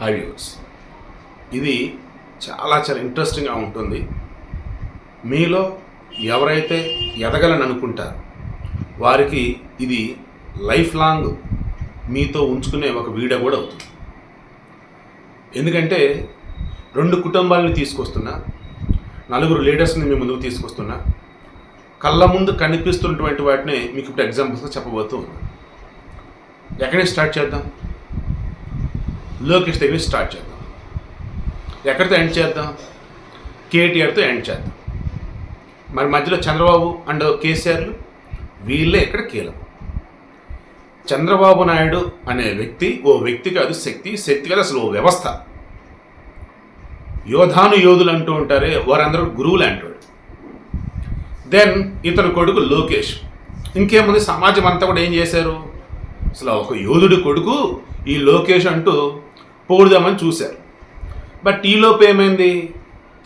High views ఇది చాలా చాలా ఇంట్రెస్టింగ్గా ఉంటుంది. మీలో ఎవరైతే ఎదగలని అనుకుంటారు వారికి ఇది లైఫ్ లాంగ్ మీతో ఉంచుకునే ఒక వీడియో కూడా అవుతుంది. ఎందుకంటే రెండు కుటుంబాలని తీసుకొస్తున్నా నలుగురు లీడర్స్ని మీ ముందుకు తీసుకొస్తున్నా కళ్ళ ముందు కనిపిస్తున్నటువంటి వాటిని మీకు ఇప్పుడు ఎగ్జాంపుల్స్గా చెప్పబోతూ ఉన్నా. ఎక్కడి స్టార్ట్ చేద్దాం? లోకేష్ దగ్గర స్టార్ట్ చేద్దాం. ఎక్కడితో ఎండ్ చేద్దాం? కేటీఆర్తో ఎండ్ చేద్దాం. మరి మధ్యలో చంద్రబాబు అండ్ కేసీఆర్లు వీళ్ళే ఇక్కడ కీలకం. చంద్రబాబు నాయుడు అనే వ్యక్తి ఓ వ్యక్తి కాదు శక్తి శక్తి కాదు అసలు ఓ వ్యవస్థ. యోధాను యోధులు అంటూ ఉంటారే వారందరూ గురువులు అంటాడు దెన్ ఇతని కొడుకు లోకేష్. ఇంకేముంది సమాజం అంతా కూడా ఏం చేశారు? అసలు ఒక యోధుడి కొడుకు ఈ లోకేష్ అంటూ పోడుదామని చూశారు. బట్ ఈలోపు ఏమైంది?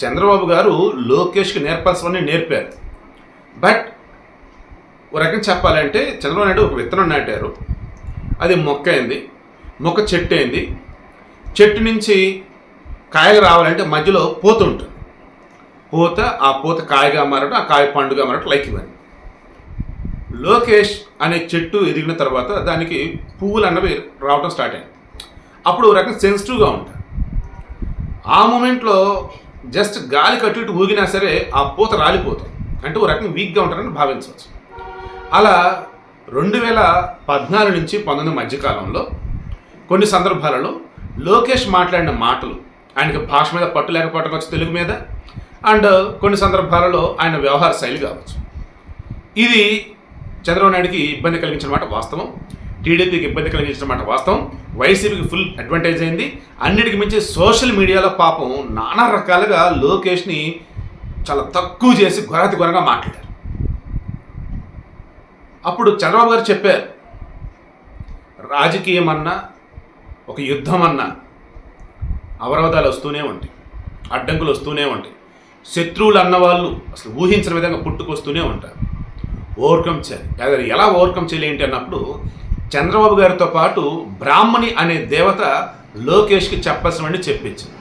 చంద్రబాబు గారు లోకేష్కి నేర్పాల్సినవన్నీ నేర్పారు. బట్ ఒక రకం చెప్పాలంటే చంద్రబాబు నాయుడు ఒక విత్తనం నాటారు. అది మొక్క అయింది. మొక్క చెట్టు అయింది. చెట్టు నుంచి కాయలు రావాలంటే మధ్యలో పూత ఉంటుంది. పూత ఆ పూత కాయగా మారడం ఆ కాయ పండుగ మారడం లైక్ ఇవన్నీ. లోకేష్ అనే చెట్టు ఎదిగిన తర్వాత దానికి పువ్వులు అన్నవి రావడం స్టార్ట్ అయింది అప్పుడు ఒక రకంగా సెన్సిటివ్గా ఉంటాయి ఆ మూమెంట్లో జస్ట్ గాలి కట్టు ఇటు ఊగినా సరే ఆ పూత రాలిపోతుంది. అంటే ఓ రకంగా వీక్గా ఉంటారని భావించవచ్చు. అలా రెండు వేల పద్నాలుగు నుంచి పంతొమ్మిది మధ్యకాలంలో కొన్ని సందర్భాలలో లోకేష్ మాట్లాడిన మాటలు ఆయనకి భాష మీద పట్టు లేకపోవడం కావచ్చు తెలుగు మీద అండ్ కొన్ని సందర్భాలలో ఆయన వ్యవహార శైలి కావచ్చు. ఇది చంద్రబాబు నాయుడికి ఇబ్బంది కలిగించిన మాట వాస్తవం. టీడీపీకి ఇబ్బంది కలిగించడం మాట వాస్తవం. వైసీపీకి ఫుల్ అడ్వాంటేజ్ అయింది. అన్నిటికి మించి సోషల్ మీడియాలో పాపం నానా రకాలుగా లోకేష్ని చాలా తక్కువ చేసి గొరతి గొరగా మాట్లాడారు. అప్పుడు చంద్రబాబు గారు చెప్పారు రాజకీయం అన్నా ఒక యుద్ధం అన్నా అవరోధాలు వస్తూనే ఉంటాయి అడ్డంకులు వస్తూనే ఉంటాయి. శత్రువులు అన్నవాళ్ళు అసలు ఊహించిన విధంగా పుట్టుకొస్తూనే ఉంటారు. ఓవర్కమ్ చేయాలి. అది ఎలా ఓవర్కమ్ చేయాలి ఏంటి? అన్నప్పుడు చంద్రబాబు గారితో పాటు బ్రాహ్మణి అనే దేవత లోకేష్కి చెప్పాల్సినవన్నీ చెప్పించింది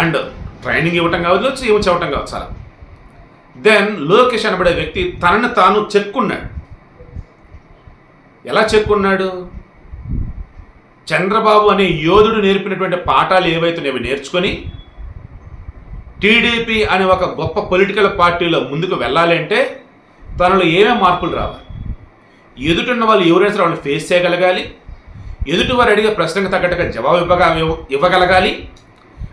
అండ్ ట్రైనింగ్ ఇవ్వటం కావచ్చు ఏమి చెప్పటం కావచ్చు అలా దెన్ లోకేష్ అనబడే వ్యక్తి తనను తాను చెక్కున్నాడు. ఎలా చెక్కున్నాడు? చంద్రబాబు అనే యోధుడు నేర్పినటువంటి పాఠాలు ఏవైతున్నాయో నేర్చుకొని టీడీపీ అనే ఒక గొప్ప పొలిటికల్ పార్టీలో ముందుకు వెళ్ళాలంటే తనలో ఏమేమి మార్పులు రావాలి? ఎదుటిన్న వాళ్ళు ఎవరైనా సరే వాళ్ళని ఫేస్ చేయగలగాలి. ఎదుటి వారు అడిగే ప్రశ్నకు తగ్గట్టుగా జవాబు ఇవ్వగా ఇవ్వగలగాలి.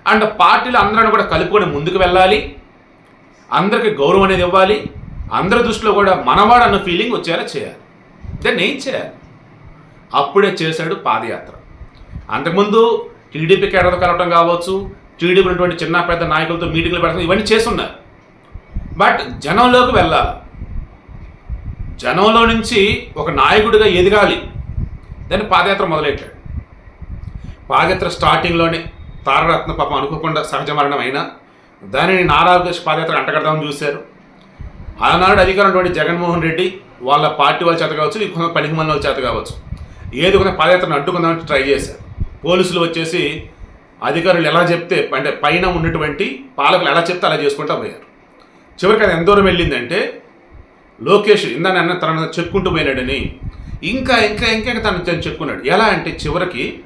అండ్ పార్టీలు అందరిని కూడా కలుపుకొని ముందుకు వెళ్ళాలి. అందరికి గౌరవం అనేది ఇవ్వాలి. అందరి దృష్టిలో కూడా మనవాడు అన్న ఫీలింగ్ వచ్చేలా చేయాలి. దాన్ని ఏం చేయాలి? అప్పుడే చేశాడు పాదయాత్ర. అంతకుముందు టీడీపీ కేడర్ కలవటం కావచ్చు టీడీపీ ఉన్నటువంటి చిన్న పెద్ద నాయకులతో మీటింగ్లు పెడతాం ఇవన్నీ చేస్తున్నారు. బట్ జనంలోకి వెళ్ళాలి. జనంలో నుంచి ఒక నాయకుడిగా ఎదగాలి. దాన్ని పాదయాత్ర మొదలెట్టాడు. పాదయాత్ర స్టార్టింగ్లోనే తారరత్న పాపం అనుకోకుండా సహజ మరణం అయినా దానిని నారా పాదయాత్ర అంటగడదామని చూశారు. ఆనాడు అధికారంటువంటి జగన్మోహన్ రెడ్డి వాళ్ళ పార్టీ వాళ్ళ చేత కావచ్చు కొంత పనికి మంది వాళ్ళ చేత కావచ్చు ఏది కొంత పాదయాత్రను అడ్డుకుందామని ట్రై చేశారు. పోలీసులు వచ్చేసి అధికారులు ఎలా చెప్తే అంటే పైన ఉన్నటువంటి పాలకులు ఎలా చెప్తే అలా చేసుకుంటూ పోయారు. చివరికి అది ఎంత దూరం వెళ్ళిందంటే లోకేష్ ఇందా అన్న తన చెప్పుకుంటూ పోయినాడని. ఇంకా ఇంకా ఇంకా ఇంకా తను తను చెప్పుకున్నాడు. ఎలా అంటే చివరికి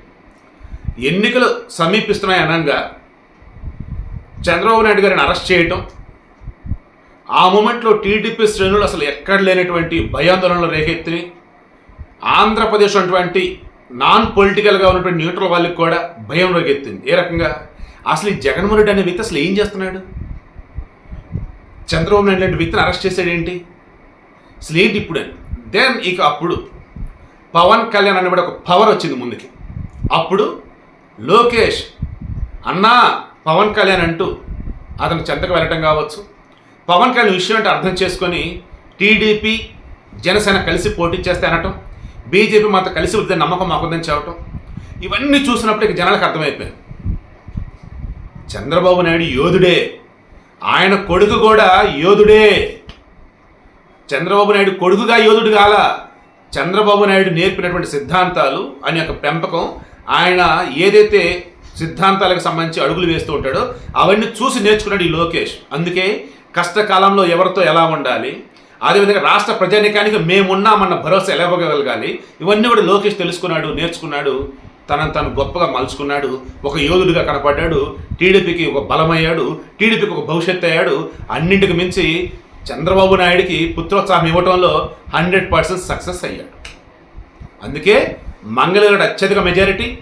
ఎన్నికలు సమీపిస్తున్నాయి అనగా చంద్రబాబు నాయుడు గారిని అరెస్ట్ చేయటం ఆ మూమెంట్లో టీడీపీ శ్రేణులు అసలు ఎక్కడ లేనటువంటి భయాందోళనలు రేకెత్తి ఆంధ్రప్రదేశ్ అటువంటి నాన్ పొలిటికల్గా ఉన్నటువంటి న్యూట్రల్ వాళ్ళకి కూడా భయం రేకెత్తింది. ఏ రకంగా? అసలు ఈ జగన్మోహన్ రెడ్డి అనే వ్యక్తి అసలు ఏం చేస్తున్నాడు? చంద్రబాబు నాయుడు లాంటి వ్యక్తిని అరెస్ట్ చేశాడు స్లీట్ ఇప్పుడే. ఇప్పుడు అని దెన్ ఇక అప్పుడు పవన్ కళ్యాణ్ అనేవాడు ఒక పవర్ వచ్చింది ముందుకి. అప్పుడు లోకేష్ అన్నా పవన్ కళ్యాణ్ అంటూ అతను చెంతకు వెళ్ళటం కావచ్చు. పవన్ కళ్యాణ్ విషయం అంటే అర్థం చేసుకొని టీడీపీ జనసేన కలిసి పోటీ చేస్తే అనటం బీజేపీ మాతో కలిసి వద్దని నమ్మకం మాకుందని చెప్పటం ఇవన్నీ చూసినప్పుడు ఇక జనాలకు అర్థమైపోయింది. చంద్రబాబు నాయుడు యోధుడే. ఆయన కొడుకు కూడా యోధుడే. చంద్రబాబు నాయుడు కొడుకుగా యోధుడు కాల చంద్రబాబు నాయుడు నేర్పినటువంటి సిద్ధాంతాలు ఆయన యొక్క పెంపకం ఆయన ఏదైతే సిద్ధాంతాలకు సంబంధించి అడుగులు వేస్తూ ఉంటాడో అవన్నీ చూసి నేర్చుకున్నాడు ఈ లోకేష్. అందుకే కష్టకాలంలో ఎవరితో ఎలా ఉండాలి? అదేవిధంగా రాష్ట్ర ప్రజానికానికి మేమున్నామన్న భరోసా ఎలా ఇవ్వగలగాలి? ఇవన్నీ కూడా లోకేష్ తెలుసుకున్నాడు నేర్చుకున్నాడు. తనను తను గొప్పగా మలుచుకున్నాడు. ఒక యోధుడిగా కనపడ్డాడు. టీడీపీకి ఒక బలమయ్యాడు. టీడీపీకి ఒక భవిష్యత్తు అయ్యాడు. అన్నింటికి మించి చంద్రబాబు నాయుడికి పుత్రోత్సాహం ఇవ్వటంలో హండ్రెడ్ పర్సెంట్ సక్సెస్ అయ్యాడు. అందుకే మంగళగిరి అత్యధిక మెజారిటీ.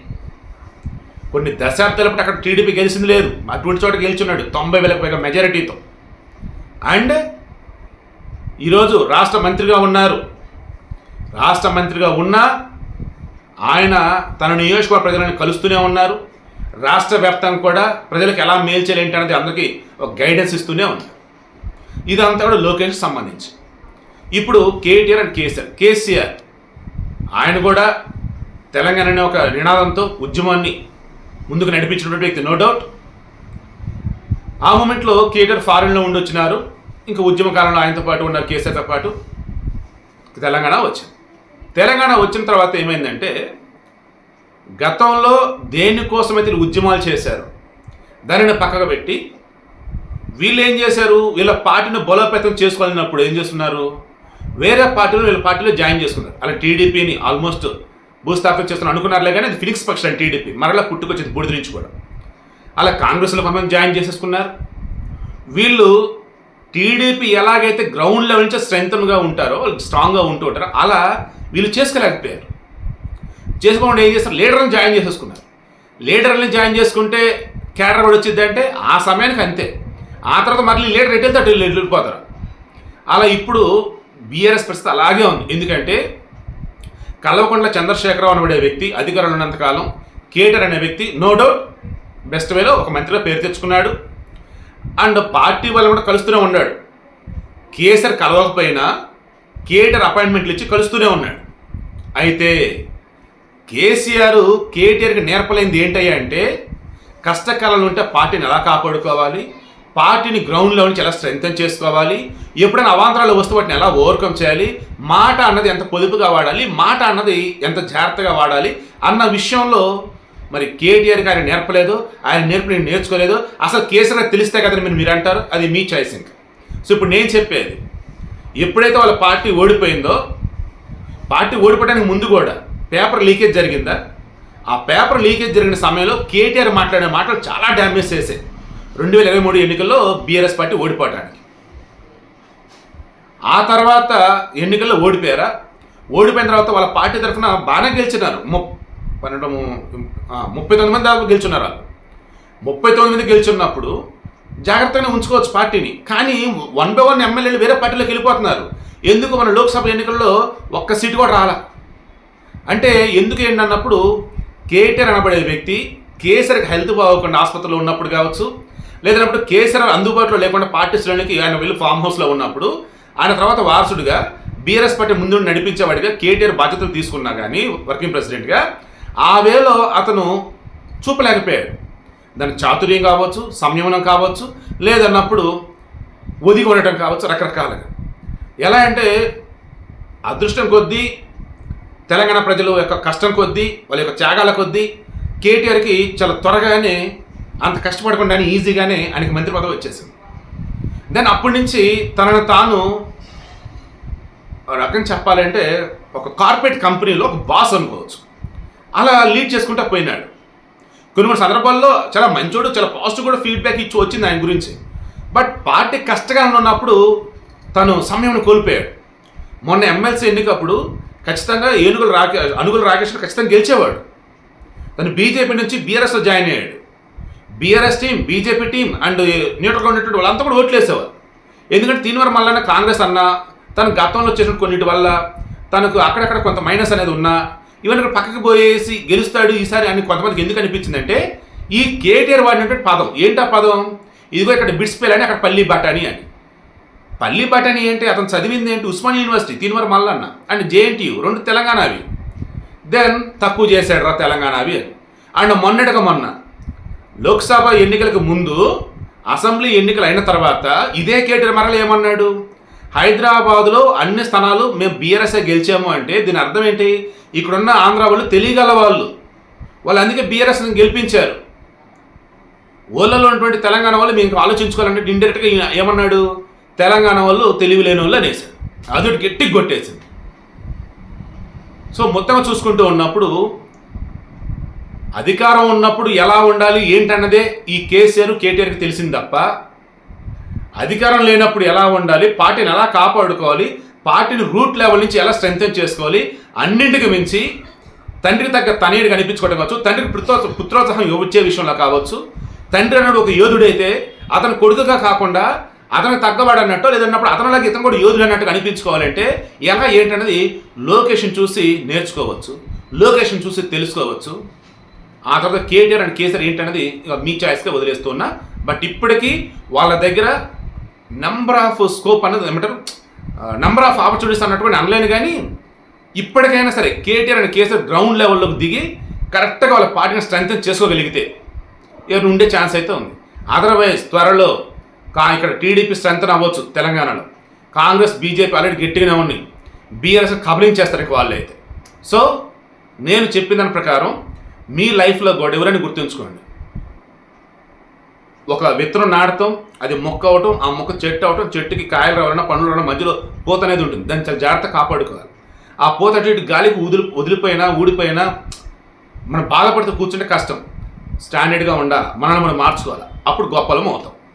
కొన్ని దశాబ్దాల పాటు అక్కడ టీడీపీ గెలిచింది లేదు. అటువంటి చోట గెలిచున్నాడు. తొంభై వేలకు పైగా మెజారిటీతో. అండ్ ఈరోజు రాష్ట్ర మంత్రిగా ఉన్నారు. రాష్ట్ర మంత్రిగా ఉన్నా ఆయన తన నియోజకవర్గ ప్రజలను కలుస్తూనే ఉన్నారు. రాష్ట్ర వ్యాప్తంగా కూడా ప్రజలకు ఎలా మేలు చేయాలి ఏంటి అందరికీ ఒక గైడెన్స్ ఇస్తూనే ఉన్నారు. ఇదంతా కూడా లోకేష్కి సంబంధించి. ఇప్పుడు కేటీఆర్ అండ్ కేసీఆర్. కేసీఆర్ ఆయన కూడా తెలంగాణ అనే ఒక నినాదంతో ఉద్యమాన్ని ముందుకు నడిపించినటువంటి వ్యక్తి నో డౌట్ ఆ మూమెంట్లో కేటీఆర్ ఫారెన్లో ఉండి వచ్చినారు ఇంకా ఉద్యమ కాలంలో ఆయనతో పాటు ఉన్నారు కేసీఆర్తో పాటు. తెలంగాణ వచ్చింది. తెలంగాణ వచ్చిన తర్వాత ఏమైందంటే గతంలో దేనికోసమైతే ఉద్యమాలు చేశారు దానిని పక్కకు పెట్టి వీళ్ళు ఏం చేశారు? వీళ్ళ పార్టీని బలోపేతం చేసుకోవాలన్నప్పుడు ఏం చేస్తున్నారు? వేరే పార్టీలో వీళ్ళ పార్టీలో జాయిన్ చేసుకున్నారు. అలా టీడీపీని ఆల్మోస్ట్ భూస్థాపన చేస్తున్నారు అనుకున్నారులే కానీ అది ఫినిక్స్ పక్షం టీడీపీ. మరలా పుట్టుకొచ్చింది బూడిద నుంచి కూడా అలా కాంగ్రెస్లో కొంతమంది జాయిన్ చేసేసుకున్నారు. వీళ్ళు టీడీపీ ఎలాగైతే గ్రౌండ్ లెవెల్ నుంచి స్ట్రెంగ్గా ఉంటారో స్ట్రాంగ్గా ఉంటూ ఉంటారో అలా వీళ్ళు చేసుకోలేకపోయారు. చేసుకోకుండా ఏం చేస్తారు? లీడర్ని జాయిన్ చేసేసుకున్నారు. లీడర్ని జాయిన్ చేసుకుంటే క్యాడర్ కూడా వచ్చిందంటే ఆ సమయానికి అంతే. ఆ తర్వాత మళ్ళీ లీడర్ ఎటు వెళ్తే అటు వెళ్ళిపోతారు. అలా ఇప్పుడు బీఆర్ఎస్ పరిస్థితి అలాగే ఉంది. ఎందుకంటే కల్వకుంట్ల చంద్రశేఖరరావు అనబడే వ్యక్తి అధికారంలో ఉన్నంతకాలం కేటర్ అనే వ్యక్తి నో డౌట్ బెస్ట్ వేలో ఒక మంత్రిగా పేరు తెచ్చుకున్నాడు. అండ్ పార్టీ వాళ్ళు కూడా కలుస్తూనే ఉన్నాడు. కేసర్ కలవకపోయినా కేటర్ అపాయింట్మెంట్లు ఇచ్చి కలుస్తూనే ఉన్నాడు. అయితే కేసీఆర్ కేటీఆర్కి నేర్పలేంది ఏంటయ్యా అంటే కష్టకాలంలో ఉంటే పార్టీని ఎలా కాపాడుకోవాలి? పార్టీని గ్రౌండ్లో నుంచి ఎలా స్ట్రెంగ్తన్ చేసుకోవాలి? ఎప్పుడైనా అవాంతరాలు వస్తే వాటిని ఎలా ఓవర్కమ్ చేయాలి? మాట అన్నది ఎంత పొదుపుగా వాడాలి? మాట అన్నది ఎంత జాగ్రత్తగా వాడాలి? అన్న విషయంలో మరి కేటీఆర్కి ఆయన నేర్పలేదు ఆయన నేర్పు నేను నేర్చుకోలేదు. అసలు కేసీఆర్ తెలిస్తే కదా మీరు మీరు అంటారు? అది మీ చాయిస్ ఇంకా. సో ఇప్పుడు నేను చెప్పేది ఎప్పుడైతే వాళ్ళ పార్టీ ఓడిపోయిందో పార్టీ ఓడిపోవడానికి ముందు కూడా పేపర్ లీకేజ్ జరిగిందా? ఆ పేపర్ లీకేజ్ జరిగిన సమయంలో కేటీఆర్ మాట్లాడే మాటలు చాలా డ్యామేజ్ చేసాయి రెండు వేల ఇరవై మూడు ఎన్నికల్లో బీఆర్ఎస్ పార్టీ ఓడిపోవటానికి. ఆ తర్వాత ఎన్నికల్లో ఓడిపోయారా? ఓడిపోయిన తర్వాత వాళ్ళ పార్టీ తరఫున బాగానే గెలిచినారు. ము పన్నెండు ముప్పై తొమ్మిది మంది దాకా గెలుచున్నారు వాళ్ళు. ముప్పై తొమ్మిది మంది గెలుచున్నప్పుడు జాగ్రత్తగానే ఉంచుకోవచ్చు పార్టీని. కానీ వన్ బై వన్ ఎమ్మెల్యేలు వేరే పార్టీలోకి వెళ్ళిపోతున్నారు. ఎందుకు మన లోక్సభ ఎన్నికల్లో ఒక్క సీటు కూడా రాలా? అంటే ఎందుకు ఏంటన్నప్పుడు కేటీఆర్ అనబడే వ్యక్తి కేసరికి హెల్త్ బాగోకుండా ఆసుపత్రిలో ఉన్నప్పుడు కావచ్చు లేదన్నప్పుడు కేసీఆర్ అందుబాటులో లేకుండా పార్టీ శ్రేణికి ఆయన వెళ్ళి ఫామ్ హౌస్లో ఉన్నప్పుడు ఆయన తర్వాత వారసుడిగా బీఆర్ఎస్ పార్టీ ముందు నడిపించేవాడిగా కేటీఆర్ బాధ్యతలు తీసుకున్నా కానీ వర్కింగ్ ప్రెసిడెంట్గా ఆ వేలో అతను చూపలేకపోయాడు. దాని చాతుర్యం కావచ్చు సంయమనం కావచ్చు లేదన్నప్పుడు ఒదిగి ఉండటం కావచ్చు రకరకాలుగా. ఎలా అంటే అదృష్టం కొద్దీ తెలంగాణ ప్రజల యొక్క కష్టం కొద్దీ వాళ్ళ యొక్క త్యాగాల కొద్దీ కేటీఆర్కి చాలా త్వరగానే అంత కష్టపడకుండానే ఈజీగానే ఆయనకి మంత్రి పదవి వచ్చేసింది. దెన్ అప్పటి నుంచి తనను తాను రకం చెప్పాలంటే ఒక కార్పొరేట్ కంపెనీలో ఒక బాస్ అనుకోవచ్చు. అలా లీడ్ చేసుకుంటా పోయినాడు. కొన్ని కొన్ని సందర్భాల్లో చాలా మంచోడు చాలా పాజిటివ్ కూడా ఫీడ్బ్యాక్ ఇచ్చి వచ్చింది ఆయన గురించి. బట్ పార్టీ కష్టకాలంలో ఉన్నప్పుడు తను సమయం కోల్పోయాడు. మొన్న ఎమ్మెల్సీ ఎన్నికప్పుడు ఖచ్చితంగా ఏనుగుల రాకే అనుగుల రాకేష్ ఖచ్చితంగా గెలిచేవాడు. తను బీజేపీ నుంచి బీఆర్ఎస్లో జాయిన్ అయ్యాడు. BRS team BJP team and న్యూట్రల్గా ఉన్నటువంటి వాళ్ళంతా కూడా ఓట్లేసేవారు ఎందుకంటే తీనివర మల్లన్న కాంగ్రెస్ అన్న తను గతంలో వచ్చేసిన కొన్నిటి వల్ల తనకు అక్కడక్కడ కొంత మైనస్ అనేది ఉన్నా ఇవన్నీ ఇక్కడ పక్కకి పోయేసి గెలుస్తాడు ఈసారి అని కొంతమందికి ఎందుకు అనిపించిందంటే ఈ కేటీఆర్ వాడినటువంటి పదం. ఏంటా పదం? ఇదిగో ఇక్కడ బిడ్స్ అని అక్కడ పల్లి బటాని అని. పల్లి బటాని ఏంటి అతను చదివింది ఏంటి? ఉస్మాన్ యూనివర్సిటీ తీనివర మల్లన్న అండ్ జేఎన్టీయు రెండు తెలంగాణవి. దెన్ తక్కువ చేశాడు రా తెలంగాణ అవి అని. అండ్ మొన్నటిగా మొన్న లోక్సభ ఎన్నికలకు ముందు అసెంబ్లీ ఎన్నికలు అయిన తర్వాత ఇదే కేటీఆర్ మరల ఏమన్నాడు? హైదరాబాదులో అన్ని స్థానాలు మేము బీఆర్ఎస్ఏ గెలిచాము అంటే దీని అర్థం ఏంటి? ఇక్కడున్న ఆంధ్ర వాళ్ళు తెలియగల వాళ్ళు. వాళ్ళు అందుకే బీఆర్ఎస్ని గెలిపించారు. ఊళ్ళలో ఉన్నటువంటి తెలంగాణ వాళ్ళు మేము ఆలోచించుకోవాలంటే ఇండైరెక్ట్గా ఏమన్నాడు? తెలంగాణ వాళ్ళు తెలివి లేని వాళ్ళు అనేసాడు అదుటి గట్టి కొట్టేసింది. సో మొత్తంగా చూసుకుంటూ ఉన్నప్పుడు అధికారం ఉన్నప్పుడు ఎలా ఉండాలి ఏంటన్నదే ఈ కేసీఆర్ కేటీఆర్కి తెలిసింది తప్ప అధికారం లేనప్పుడు ఎలా ఉండాలి పార్టీని ఎలా కాపాడుకోవాలి పార్టీని రూట్ లెవెల్ నుంచి ఎలా స్ట్రెంగ్తన్ చేసుకోవాలి అన్నింటికి మించి తండ్రికి తగ్గ తనయుడు కనిపించుకోవడం కావచ్చు తండ్రికి పుత్రో పుత్రోత్సాహం ఇచ్చే విషయంలో కావచ్చు తండ్రి అన్నాడు ఒక యోధుడైతే అతను కొడుకుగా కాకుండా అతను తగ్గవాడు అన్నట్టు లేదన్నప్పుడు అతనిలాగా ఇతను కూడా యోధుడు అన్నట్టు కనిపించుకోవాలంటే ఎలా ఏంటన్నది లొకేషన్ చూసి నేర్చుకోవచ్చు లొకేషన్ చూసి తెలుసుకోవచ్చు. ఆ తర్వాత కేటీఆర్ అండ్ కేసీఆర్ ఏంటనేది మీ చాయిస్గా వదిలేస్తున్నా. బట్ ఇప్పటికీ వాళ్ళ దగ్గర నంబర్ ఆఫ్ స్కోప్ అన్నది ఏమంటారు? నంబర్ ఆఫ్ ఆపర్చునిటీస్ అన్నటువంటి అనలేను కానీ ఇప్పటికైనా సరే కేటీఆర్ అండ్ కేసీఆర్ గ్రౌండ్ లెవెల్లోకి దిగి కరెక్ట్గా వాళ్ళ పార్టీని స్ట్రెంగ్ చేసుకోగలిగితే ఎవరు ఉండే ఛాన్స్ అయితే ఉంది. అదర్వైజ్ త్వరలో కా ఇక్కడ టీడీపీ స్ట్రెంగ్తన్ అవ్వచ్చు తెలంగాణలో. కాంగ్రెస్ బీజేపీ ఆల్రెడీ గట్టిగానే ఉన్నాయి. బీఆర్ఎస్ కబలింగ్ చేస్తారు ఇక వాళ్ళు అయితే సో నేను చెప్పిన దాని ప్రకారం మీ లైఫ్లో కూడా ఎవరైనా గుర్తుంచుకోండి. ఒక విత్తనం నాడటం అది మొక్క అవటం ఆ మొక్క చెట్టు అవటం చెట్టుకి కాయలు రావాలన్నా పండ్లు రావడం మధ్యలో పూత అనేది ఉంటుంది. దాన్ని చాలా జాగ్రత్త కాపాడుకోవాలి. ఆ పూత అటు ఇటు గాలికి వదిలి వదిలిపోయినా ఊడిపోయినా మనం బాధపడితే కూర్చుంటే కష్టం. స్టాండర్డ్గా ఉండాలి? మనల్ని మనం మార్చుకోవాలి? అప్పుడు గొప్పలం అవుతాం.